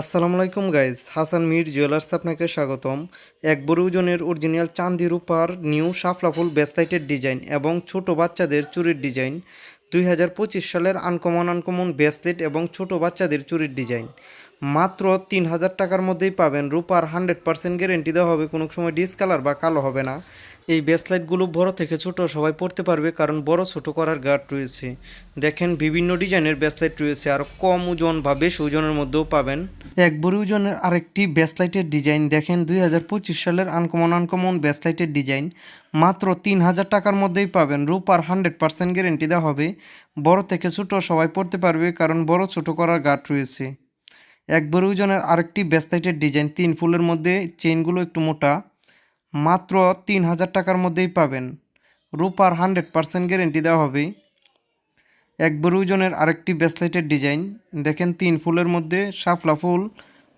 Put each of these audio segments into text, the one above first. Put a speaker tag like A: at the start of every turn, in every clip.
A: আসসালামু আলাইকুম guys Hasan Mir jewellers আপনাকে স্বাগতম। এক বড় ওজনের অরিজিনাল চান্দি রূপার নিউ সাফলাফুল বেসলাইটের ডিজাইন এবং ছোট বাচ্চাদের চুরির ডিজাইন দুই হাজার পঁচিশ সালের আনকমন আনকমন ব্রেসলেট এবং ছোট বাচ্চাদের চুরির ডিজাইন মাত্র তিন হাজার টাকার মধ্যেই পাবেন রূপার হান্ড্রেড পার্সেন্ট গ্যারেন্টি দেওয়া হবে, কোনো সময় ডিসকালার বা কালো হবে না। এই ব্রেসলাইটগুলো বড় থেকে ছোট সবাই পড়তে পারবে কারণ বড় ছোট করার গার্ড রয়েছে। দেখেন বিভিন্ন ডিজাইনের ব্রেসলাইট রয়েছে, আর কম ওজন বা বেশি ওজনের মধ্যেও পাবেন। এক ওজনের আরেকটি ব্রেসলাইটের ডিজাইন দেখেন। দুই হাজার পঁচিশ সালের আনকমন আনকমন ব্রেসলাইটের ডিজাইন। মাত্র তিন হাজার টাকার মধ্যেই পাবেন। রূপার হান্ড্রেড পার্সেন্ট গ্যারেন্টি দেওয়া হবে। বড় থেকে ছোট সবাই পড়তে পারবে, কারণ বড় ছোট করার গার্ড রয়েছে। এক ওজনের আরেকটি ব্রেসলাইটের ডিজাইন তিন ফুলের মধ্যে, চেইনগুলো একটু মোটা। মাত্র তিন হাজার টাকার মধ্যেই পাবেন। রূপার হান্ড্রেড পার্সেন্ট গ্যারেন্টি দেওয়া হবে। এক বড় ওজনের আরেকটি ব্রেসলেটের ডিজাইন। দেখেন, তিন ফুলের মধ্যে শাপলা ফুল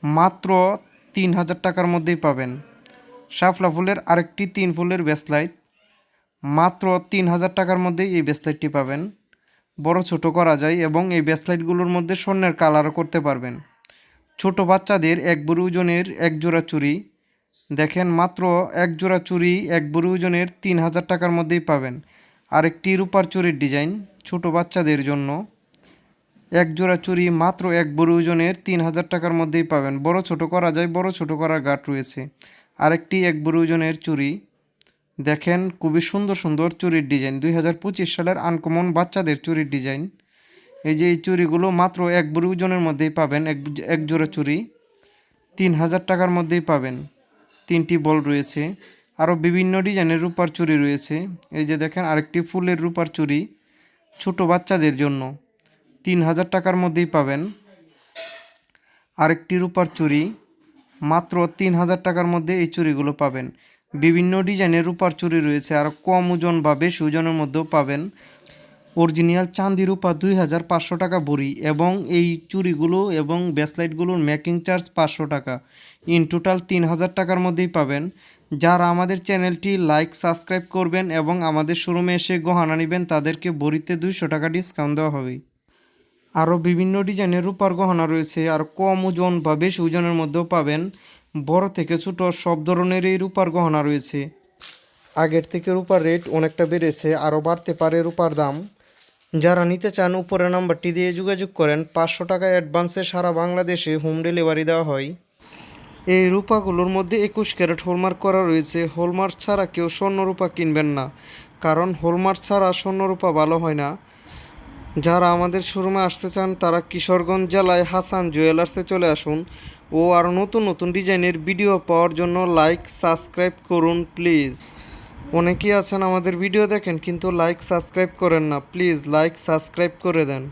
A: মাত্র তিন হাজার টাকার মধ্যেই পাবেন। শাপলা ফুলের আরেকটি তিন ফুলের ব্রেসলাইট মাত্র তিন হাজার টাকার মধ্যেই এই ব্রেসলাইটটি পাবেন। বড় ছোট করা যায় এবং এই ব্রেসলাইটগুলোর মধ্যে স্বর্ণের কালারও করতে পারবেন। ছোট বাচ্চাদের এক বড় ওজনের এক জোড়া চুড়ি। দেখেন, মাত্র এক জোড়া চুড়ি এক বড় ওজনের তিন হাজার টাকার মধ্যেই পাবেন। আরেকটি রূপার চুরির ডিজাইন। ছোট বাচ্চাদের জন্য এক জোড়া চুরি মাত্র এক বড় ওজনের তিন হাজার টাকার মধ্যেই পাবেন। বড় ছোট করা যায়, বড় ছোট করার গাঁট রয়েছে। আরেকটি এক বড় ওজনের চুড়ি, দেখেন খুবই সুন্দর সুন্দর চুরির ডিজাইন। দুই হাজার পঁচিশ সালের আনকমন বাচ্চাদের চুরির ডিজাইন। এই যে এই চুড়িগুলো মাত্র এক বড় ওজনের মধ্যেই পাবেন, এক এক জোড়া চুড়ি, তিন হাজার টাকার মধ্যেই পাবেন। তিনটি বল রয়েছে। আরও বিভিন্ন ডিজাইনের রূপার চুরি রয়েছে। এই যে দেখেন আরেকটি ফুলের রূপার চুড়ি। ছোট বাচ্চাদের জন্য তিন হাজার টাকার মধ্যেই পাবেন। আরেকটি রূপার চুড়ি, মাত্র তিন হাজার টাকার মধ্যে এই চুড়িগুলো পাবেন। বিভিন্ন ডিজাইনের রূপার চুড়ি রয়েছে, আর কম ওজন বা বেশি ওজনের মধ্যেও পাবেন। অরিজিনাল চাঁদি রূপা দুই হাজার পাঁচশো টাকা বড়ি এবং এই চুড়িগুলো এবং ব্যাসলাইটগুলোর মেকিং চার্জ পাঁচশো টাকা। ইন টোটাল তিন হাজার টাকার মধ্যেই পাবেন। যারা আমাদের চ্যানেলটি লাইক, সাবস্ক্রাইব করবেন এবং আমাদের শোরুমে এসে গহনা নেবেন, তাদেরকে বড়িতে দুইশো টাকা ডিসকাউন্ট দেওয়া হবে। আরও বিভিন্ন ডিজাইনের রূপার গহনা রয়েছে, আর কম ওজন বা বেশি ওজনের মধ্যেও পাবেন। বড় থেকে ছোট সব ধরনের এই রূপার গহনা রয়েছে। আগের থেকে রূপার রেট অনেকটা বেড়েছে, আরও বাড়তে পারে রূপার দাম। যারা নিতে চান, উপরের নাম্বারটি দিয়ে যোগাযোগ করেন। পাঁচশো টাকা অ্যাডভান্সে সারা বাংলাদেশে হোম ডেলিভারি দেওয়া হয়। এই রূপাগুলোর মধ্যে একুশ ক্যারেট হলমার্ক করা রয়েছে। হলমার্ক ছাড়া কেউ স্বর্ণরূপা কিনবেন না, কারণ হলমার্ক ছাড়া স্বর্ণরূপা ভালো হয় না। যারা আমাদের শোরুমে আসতে চান, তারা কিশোরগঞ্জ জেলায় হাসান জুয়েলার্সে চলে আসুন ও আরও নতুন নতুন ডিজাইনের ভিডিও পাওয়ার জন্য লাইক, সাবস্ক্রাইব করুন প্লিজ। অনেকেই আছেন আমাদের ভিডিও দেখেন, কিন্তু লাইক, সাবস্ক্রাইব করেন না। প্লিজ লাইক, সাবস্ক্রাইব করে দেন।